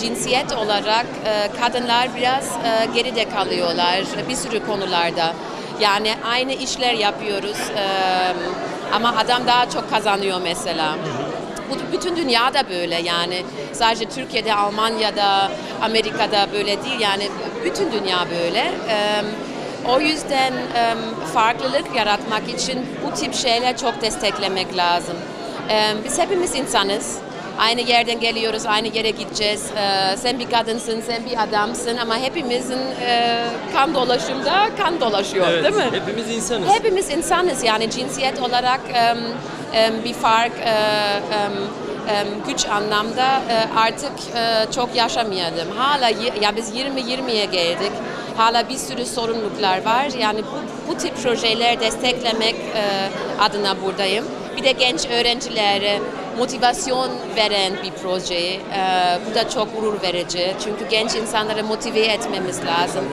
Cinsiyet olarak e, kadınlar biraz e, geride kalıyorlar bir sürü konularda. Yani aynı işler yapıyoruz ama adam daha çok kazanıyor mesela. Bu bütün dünyada böyle yani sadece Türkiye'de, Almanya'da, Amerika'da böyle değil yani bütün dünya böyle. O yüzden farklılık yaratmak için bu tip şeyler çok desteklemek lazım. Biz hepimiz insanız. Aynı yerden geliyoruz, aynı yere gideceğiz. Ee, sen bir kadınsın, sen bir adamsın ama hepimizin e, kan dolaşımda kan dolaşıyor Evet, değil mi? hepimiz insanız. Hepimiz insanız yani cinsiyet olarak em, em, bir fark e, em, em, güç anlamda e, artık e, çok yaşamayalım. Hala y- ya biz 20-20'ye geldik. Hala bir sürü sorumluluklar var. Yani bu, bu tip projeler desteklemek e, adına buradayım. Bir de genç öğrencilere motivasyon veren bir proje. Bu da çok gurur verici. Çünkü genç insanları motive etmemiz lazım.